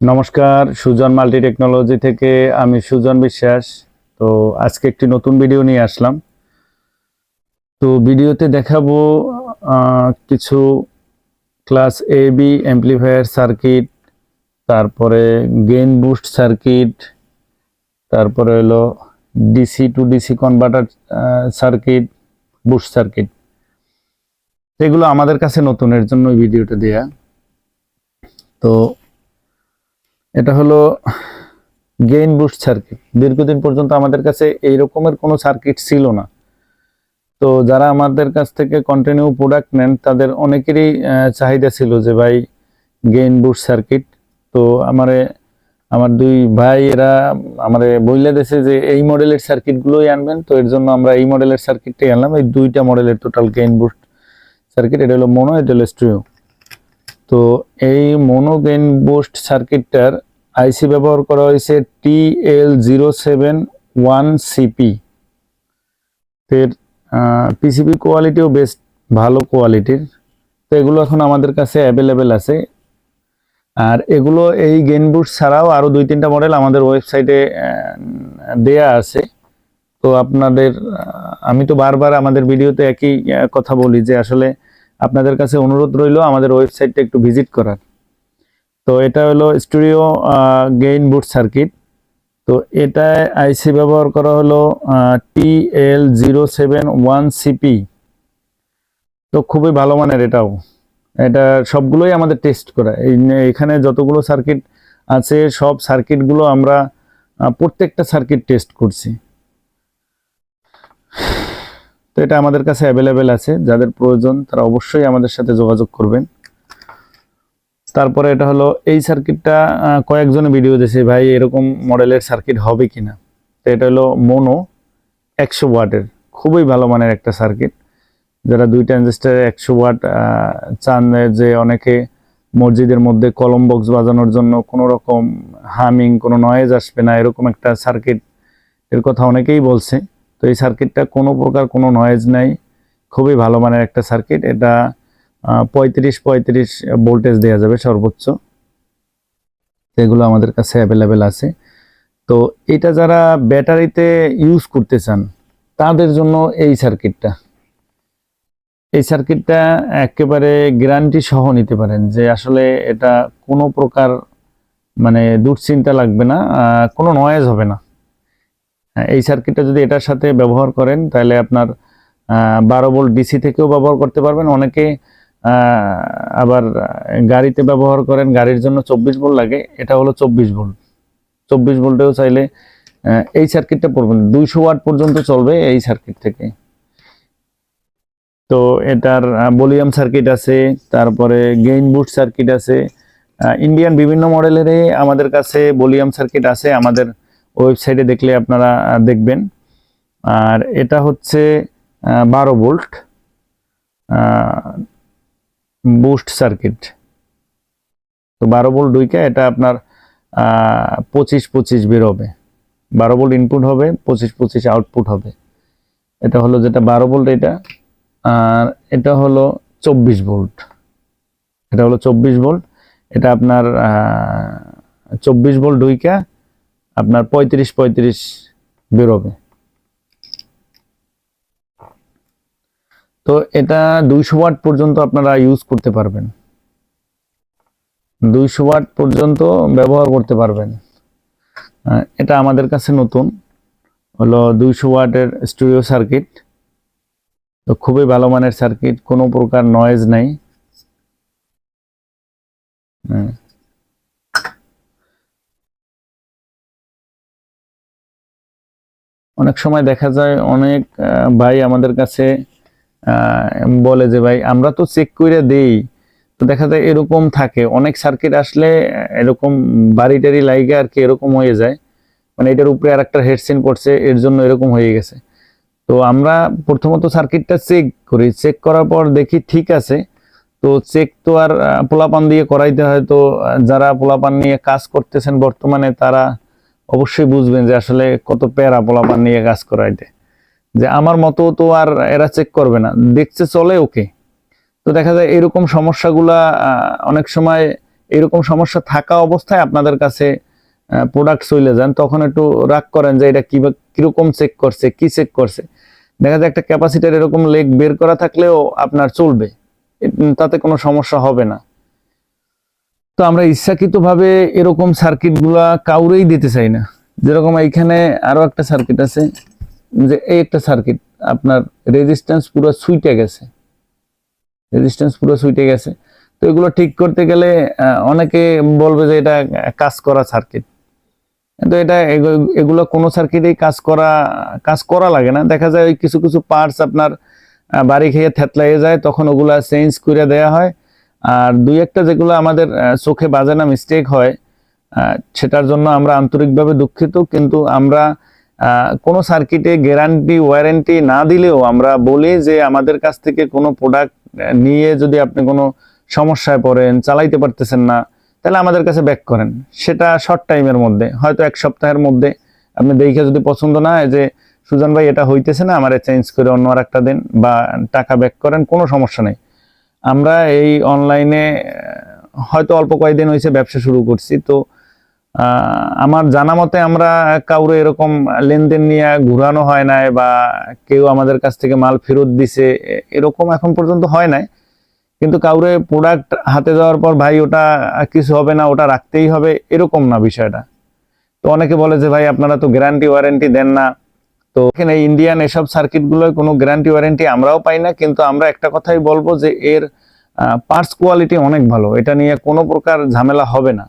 নমস্কার, Sujan multi technology থেকে আমি সুজন বিশ্বাস। তো আজকে একটি নতুন ভিডিও নিয়ে আসলাম। তো ভিডিওতে দেখাবো কিছু class A B amplifier circuit তারপরে গেইন বুস্ট সার্কিট তারপরে হলো DC to DC converter circuit boost circuit এগুলো আমাদের কাছে নতুনের জন্য ভিডিওটা দেয়া। তো এটা হলো গেইন বুস্ট সার্কিট দীর্ঘদিন পর্যন্ত আমাদের কাছে এই রকমের কোনো সার্কিট ছিল না। তো যারা আমাদের কাছ থেকে কন্টিনিউ প্রোডাক্ট নেন, তাদের অনেকেরই চাহিদা ছিল যে, ভাই গেইন বুস্ট সার্কিট তো আমারে, আমার দুই ভাই, এরা আমারে বইলে দেশে যে, এই মডেলের সার্কিটগুলোই আনবেন। তো এর জন্য আমরা এই মডেলের সার্কিটটাই আনলাম। এই দুইটা মডেলের টোটাল গেইন বুস্ট সার্কিট এটা হলো মোনো এটা হলো স্ট্রিও তো এই মোনো গেইন বুস্ট সার্কিটটার আইসি ব্যবহার করা হয়েছে T L zero seven one CP এর পিসিবি কোয়ালিটিও বেশ ভালো কোয়ালিটির তো এগুলো এখন আমাদের কাছে অ্যাভেলেবেল আছে। আর এগুলো এই গেইন বুস্ট ছাড়াও আরও দুই তিনটা মডেল আমাদের ওয়েবসাইটে দেয়া আছে। তো আপনাদের আমি তো বারবার আমাদের ভিডিওতে একই কথা বলি যে আসলে আপনাদের কাছে অনুরোধ রইল আমাদের ওয়েবসাইটটা একটু ভিজিট করার। তো এটা হলো স্টুডিও গেইন বুট সার্কিট তো এটায় আইসি ব্যবহার করা হলো T L zero seven one CP তো খুবই ভালো মানের এটাও। এটা সবগুলোই আমাদের টেস্ট করা এখানে যতগুলো সার্কিট আছে, সব সার্কিটগুলো আমরা প্রত্যেকটা সার্কিট টেস্ট করছি। তো এটা আমাদের কাছে অ্যাভেলেবেল আছে, যাদের প্রয়োজন তারা অবশ্যই আমাদের সাথে যোগাযোগ করবেন। তারপরে এটা হলো, এই সার্কিটটা কয়েকজনে ভিডিও দিয়েছে, ভাই, এরকম মডেলের সার্কিট হবে কিনা? তো এটা হলো মোনো একশো ওয়াটের, খুবই ভালো মানের একটা সার্কিট যারা দুই ট্রানজিস্টার একশো ওয়াট চান, যে অনেকে মসজিদের মধ্যে কলম বক্স বাজানোর জন্য কোনো রকম হামিং, কোনো নয়েজ আসবে না, এরকম একটা সার্কিট এর কথা অনেকেই বলছে। তো এই সার্কিটটা কোনো প্রকার কোনো নয়েজ নাই। খুবই ভালো মানের একটা সার্কিট এটা পঁয়ত্রিশ পঁয়ত্রিশ ভোল্টেজ দেওয়া যাবে সর্বোচ্চ। এগুলো আমাদের কাছে অ্যাভেলেবেল আছে। তো এটা যারা ব্যাটারিতে ইউজ করতে চান, তাদের জন্য এই সার্কিটটা এই সার্কিটটা একেবারে গ্যারান্টি সহ নিতে পারেন যে আসলে এটা কোনো প্রকার মানে দুশ্চিন্তা লাগবে না কোনো নয়েজ হবে না। এই সার্কিটটা যদি এটার সাথে ব্যবহার করেন, তাহলে আপনার বারো ভোল্ট ডিসি থেকেও ব্যবহার করতে পারবেন। অনেকে আবার গাড়িতে ব্যবহার করেন, গাড়ির জন্য চব্বিশ ভোল্ট লাগে, এটা হলো চব্বিশ ভোল্ট। চব্বিশ ভোল্টেও চাইলে এই সার্কিটটা পড়বেন। দুইশো ওয়াট পর্যন্ত চলবে এই সার্কিট থেকে। তো এটার ভলিউম সার্কিট আছে, তারপরে গেইন বুট সার্কিট আছে। ইন্ডিয়ান বিভিন্ন মডেলেরই আমাদের কাছে ভলিউম সার্কিট আছে, আমাদের ওয়েবসাইটে দেখলে আপনারা দেখবেন। আর এটা হচ্ছে বারো ভোল্ট বুস্ট সার্কিট তো বারো ভোল্ট দুইটা এটা আপনার পঁচিশ পঁচিশ বেরোবে। বারো ভোল্ট ইনপুট হবে, পঁচিশ পঁচিশ আউটপুট হবে। এটা হলো যেটা বারো ভোল্ট এটা, আর এটা হলো চব্বিশ ভোল্ট। এটা হলো চব্বিশ ভোল্ট। এটা আপনার চব্বিশ ভোল্ট দুইকা আপনার পঁয়ত্রিশ পঁয়ত্রিশ বেরোবে। তো এটা দুইশো ওয়াট পর্যন্ত আপনারা ইউজ করতে পারবেন। দুইশো ওয়াট পর্যন্ত ব্যবহার করতে পারবেন। এটা আমাদের কাছে নতুন। হলো দুইশো ওয়াটের স্টুডিও সার্কিট তো খুবই ভালো মানের সার্কিট কোনো প্রকার নয়েজ নাই। অনেক সময় দেখা যায় অনেক ভাই আমাদের কাছে বলে যে, ভাই, আমরা তো চেক করে দেই। তো দেখা যায় এরকম থাকে। অনেক সার্কিট আসলে এরকম বাড়ি টাড়ি লাইগে আর কি এরকম হয়ে যায়। মানে এটার উপরে আর একটা হেডসিন পড়ছে, এর জন্য এরকম হয়ে গেছে। তো আমরা প্রথমত সার্কিটটা চেক করি। চেক করার পর দেখি ঠিক আছে। তো চেক তো আর পোলাপান দিয়ে করাইতে হয়। তো যারা পোলাপান নিয়ে কাজ করতেছেন বর্তমানে, তারা অবশ্যই বুঝবেন যে আসলে কত প্যারা পোলাপান নিয়ে কাজ করাইতে। যে আমার মতো তো আর এরা চেক করবে না। দেখছে চলে ওকে তো দেখা যায় এরকম সমস্যাগুলা অনেক সময় এরকম সমস্যা থাকা অবস্থায় আপনাদের কাছে প্রোডাক্ট চলে যান, তখন একটু রাগ করেন যে এটা কি কীরকম চেক করছে, কি চেক করছে। দেখা যায় একটা ক্যাপাসিটার এরকম লেগ বের করা থাকলেও আপনার চলবে। তাতে কোনো সমস্যা হবে না। তো আমরা ইচ্ছাকৃতভাবে এরকম সার্কিটগুলা কাউরেই দিতে চাই না। যেরকম এইখানে আরও একটা সার্কিট আছে, যে এই একটা সার্কিট, আপনার রেজিস্ট্যান্স পুরো সুইটে গেছে। রেজিস্ট্যান্স পুরো সুইটে গেছে। তো এগুলো ঠিক করতে গেলে অনেকে বলবে যে এটা কাজ করা সার্কিট। কিন্তু এটা এগুলো কোনো সার্কিটেই কাজ করা কাজ করা লাগে না। দেখা যায় ওই কিছু কিছু পার্টস আপনার বাড়ি খেয়ে থেতলাইয়ে যায়, তখন ওগুলা চেঞ্জ করে দেওয়া হয়। আর দুই একটা যেগুলো আমাদের চোখে বাজে না মিস্টেক হয় সেটার জন্য আমরা আন্তরিকভাবে দুঃখিত, কিন্তু আমরা কোনো সার্কিটে গ্যারান্টি ওয়ারেন্টি না দিলেও আমরা বলি যে আমাদের কাছ থেকে কোনো প্রোডাক্ট নিয়ে যদি আপনি কোনো সমস্যায় পড়েন, চালাইতে পারতেছেন না, তাহলে আমাদের কাছে ব্যাক করেন। সেটা শর্ট টাইমের মধ্যে, হয়তো এক সপ্তাহের মধ্যে। আপনি দেখে যদি পছন্দ না হয় যে, সুজন ভাই, এটা হইতেছে না, আমার চেঞ্জ করে অন্য আর একটা দিন বা টাকা ব্যাক করেন, কোনো সমস্যা নেই। আমরা এই অনলাইনে হয়তো অল্প কয়েকদিন হয়েছে ব্যবসা শুরু করছি। তো আমার জানা মতে আমরা কাউরে এরকম লেনদেন নিয়ে ঘুরানো হয় নাই বা কেউ আমাদের কাছ থেকে মাল ফেরত দিছে এরকম এখন পর্যন্ত হয় নাই। কিন্তু কাউরে প্রোডাক্ট হাতে যাওয়ার পর, ভাই, ওটা কিছু হবে না, ওটা রাখতেই হবে, এরকম না বিষয়টা। তো অনেকে বলে যে, ভাই, আপনারা তো গ্যারান্টি ওয়ারেন্টি দেন না। তো এখানে ইন্ডিয়ান এসব সার্কিটগুলোয় কোনো গ্যারান্টি ওয়ারেন্টি আমরাও পাই না, কিন্তু আমরা একটা কথাই বলব যে এর পার্টস কোয়ালিটি অনেক ভালো। এটা নিয়ে কোনো প্রকার ঝামেলা হবে না।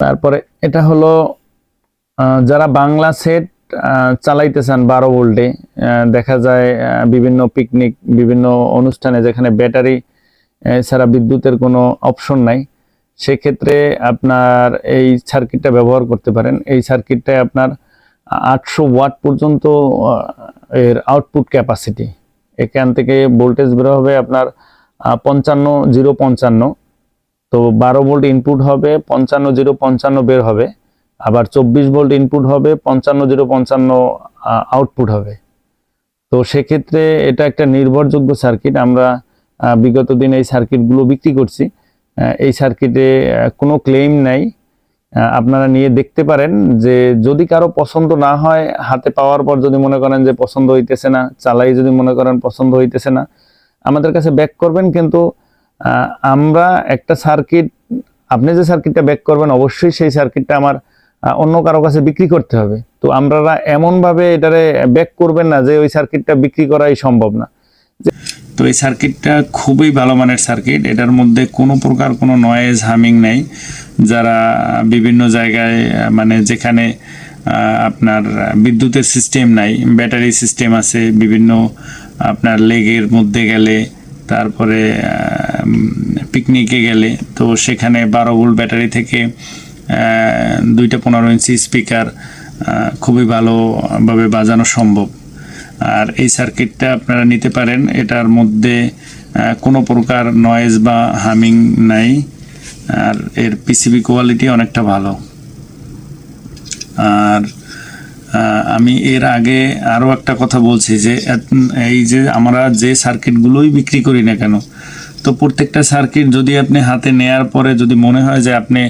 তারপরে এটা হলো যারা বাংলা সেট চালাইতে চান বারো ভোল্টে দেখা যায় বিভিন্ন পিকনিক বিভিন্ন অনুষ্ঠানে যেখানে ব্যাটারি ছাড়া বিদ্যুতের কোনো অপশন নাই। সেক্ষেত্রে আপনার এই সার্কিটটা ব্যবহার করতে পারেন। এই সার্কিটটায় আপনার আটশো ওয়াট পর্যন্ত এর আউটপুট ক্যাপাসিটি এখান থেকে ভোল্টেজ বের হবে আপনার পঞ্চান্ন জিরো পঞ্চান্ন। তো বারো ভোল্ট ইনপুট হবে, পঞ্চান্ন জিরো পঞ্চান্ন বের হবে। আবার চব্বিশ ভোল্ট ইনপুট হবে, পঞ্চান্ন জিরো পঞ্চান্ন আউটপুট হবে। তো সেক্ষেত্রে এটা একটা নির্ভরযোগ্য সার্কিট আমরা বিগত দিন এই সার্কিটগুলো বিক্রি করছি। এই সার্কিটে কোনো ক্লেম নাই। আপনারা নিয়ে দেখতে পারেন যে যদি কারও পছন্দ না হয়, হাতে পাওয়ার পর যদি মনে করেন যে পছন্দ হইতেছে না, চালাই যদি মনে করেন পছন্দ হইতেছে না, আমাদের কাছে ব্যাক করবেন কিন্তু আমরা একটা সার্কিট, আপনি যে সার্কিটটা ব্যাক করবেন, অবশ্যই সেই সার্কিটটা আমার অন্য কারও কাছে বিক্রি করতে হবে। তো আমরা এমনভাবে এটারে ব্যাক করবেন না যে ওই সার্কিটটা বিক্রি করাই সম্ভব না। তো এই সার্কিটটা খুবই ভালো মানের সার্কিট এটার মধ্যে কোনো প্রকার কোনো নয়েজ হামিং নেই। যারা বিভিন্ন জায়গায় মানে যেখানে আপনার বিদ্যুতের সিস্টেম নাই ব্যাটারি সিস্টেম আছে, বিভিন্ন আপনার লেগের মধ্যে গেলে, তারপরে পিকনিকে গেলে, তো সেখানে বারো ভোল্ট ব্যাটারি থেকে দুইটা পনেরো ইঞ্চি স্পিকার খুবই ভালোভাবে বাজানো সম্ভব। আর এই সার্কিটটা আপনারা নিতে পারেন। এটার মধ্যে কোনো প্রকার নয়েজ বা হামিং নাই। আর এর পিসিবি কোয়ালিটি অনেকটা ভালো। আর আমি এর আগে আরও একটা কথা বলছি যে এই যে আমরা যে সার্কিটগুলোই বিক্রি করি না কেন তো প্রত্যেকটা সার্কিট যদি আপনি হাতে নেয়ার পরে যদি মনে হয় যে আপনি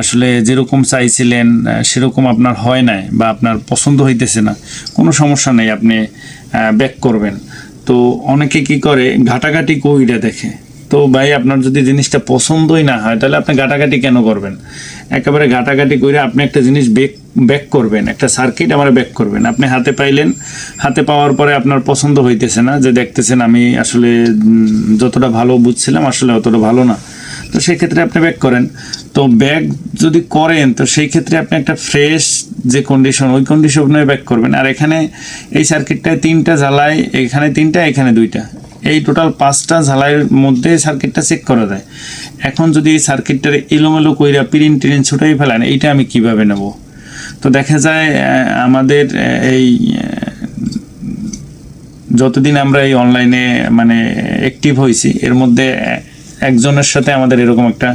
আসলে যেরকম চাইছিলেন সেরকম আপনার হয় নাই বা আপনার পছন্দ হইতেছে না, কোনো সমস্যা নেই, আপনি ব্যাক করবেন। তো অনেকে কি করে, ঘাটাঘাটি কইরা দেখে। তো ভাই, আপনার যদি জিনিসটা পছন্দই না হয়, তাহলে আপনি ঘাটাঘাটি কেন করবেন? একেবারে ঘাটাঘাটি করে আপনি একটা জিনিস বেক ব্যাক করবেন, একটা সার্কিট আমার ব্যাক করবেন। আপনি হাতে পাইলেন, হাতে পাওয়ার পরে আপনার পছন্দ হইতেছে না, যে দেখতেছেন আমি আসলে যতটা ভালো বুঝছিলাম আসলে অতটা ভালো না। তো সেই ক্ষেত্রে আপনি ব্যাক করেন। তো ব্যাক যদি করেন, তো সেই ক্ষেত্রে আপনি একটা ফ্রেশ যে কন্ডিশন ওই কন্ডিশনে ব্যাক করবেন। আর এখানে এই সার্কিটটায় তিনটা জ্বালায়, এখানে তিনটা, এখানে দুইটা। এই টোটাল পাঁচটা ঝালাইয়ের মধ্যে সার্কিটটা চেক করা যায় এখন যদি এই সার্কিটটার এলোমেলো কইরা পিরিন টিরিন ছুটাই ফেলেন, এইটা আমি কীভাবে নেব? তো দেখা যায় আমাদের এই যতদিন আমরা এই অনলাইনে মানে অ্যাক্টিভ হয়েছি এর মধ্যে একজনের সাথে আমাদের এরকম একটা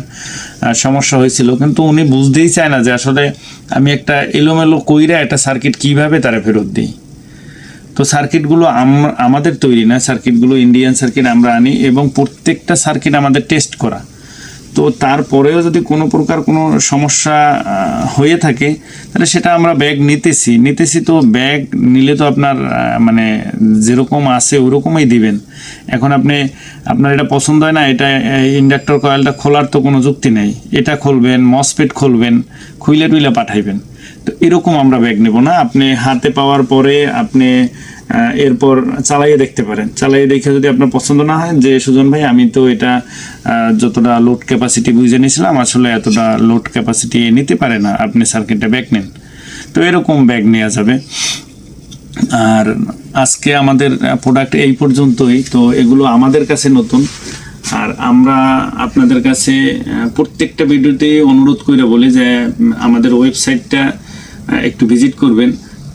সমস্যা হয়েছিল। কিন্তু উনি বুঝতেই চায় না যে আসলে আমি একটা এলোমেলো কইরা একটা সার্কিট কীভাবে তারা ফেরত দিই। তো সার্কিটগুলো আম- আমাদের তৈরি না, সার্কিটগুলো ইন্ডিয়ান সার্কিট আমরা আনি এবং প্রত্যেকটা সার্কিট আমাদের টেস্ট করা। তো তারপরেও যদি কোনো প্রকার কোনো সমস্যা হয়ে থাকে, তাহলে সেটা আমরা ব্যাগ নিতেছি। নিতেছি তো ব্যাগ নিলে তো আপনার মানে যেরকম আছে ওরকমই দিবেন। এখন আপনি, আপনার এটা পছন্দ হয় না, এটা ইন্ডাক্টর কয়েলটা খোলার তো কোনো যুক্তি নেই। এটা খুলবেন মসপেট খুলবেন, খুইলে টুইলে পাঠাইবেন। তো এরকম আমরা ব্যাগ নেব না। আপনি হাতে পাওয়ার পরে আপনি এরপর চালাইয়ে দেখতে পারেন। চালাইয়ে দেখে যদি আপনার পছন্দ না হয়, যে সুজন ভাই, আমি তো এটা যতটা লোড ক্যাপাসিটি বুঝে নিয়েছিলাম, আসলে এতটা লোড ক্যাপাসিটি নিতে পারে না। আপনি সার্কিটটা ব্যাগ নেন। তো এরকম ব্যাগ নেওয়া যাবে। আর আজকে আমাদের প্রোডাক্ট এই পর্যন্তই। তো এগুলো আমাদের কাছে নতুন। আর আমরা আপনাদের কাছে প্রত্যেকটা ভিডিওতে অনুরোধ করে বলি যে আমাদের ওয়েবসাইটটা একটু ভিজিট করবেন।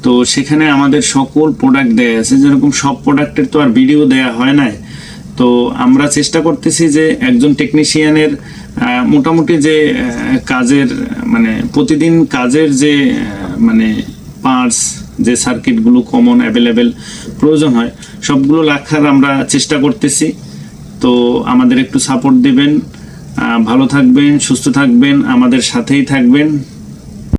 তো সেখানে আমাদের সকল প্রোডাক্ট দেয়া আছে। যেরকম সব প্রোডাক্টের তো আর ভিডিও দেয়া হয় না তো আমরা চেষ্টা করতেছি যে একজন টেকনিশিয়ানের মোটামুটি যে কাজের মানে প্রতিদিন কাজের যে মানে পার্টস যে সার্কিটগুলো কমন অ্যাভেলেবেল প্রয়োজন হয়, সবগুলো রাখার আমরা চেষ্টা করতেছি। তো আমাদের একটু সাপোর্ট দিবেন। ভালো থাকবেন, সুস্থ থাকবেন, আমাদের সাথেই থাকবেন।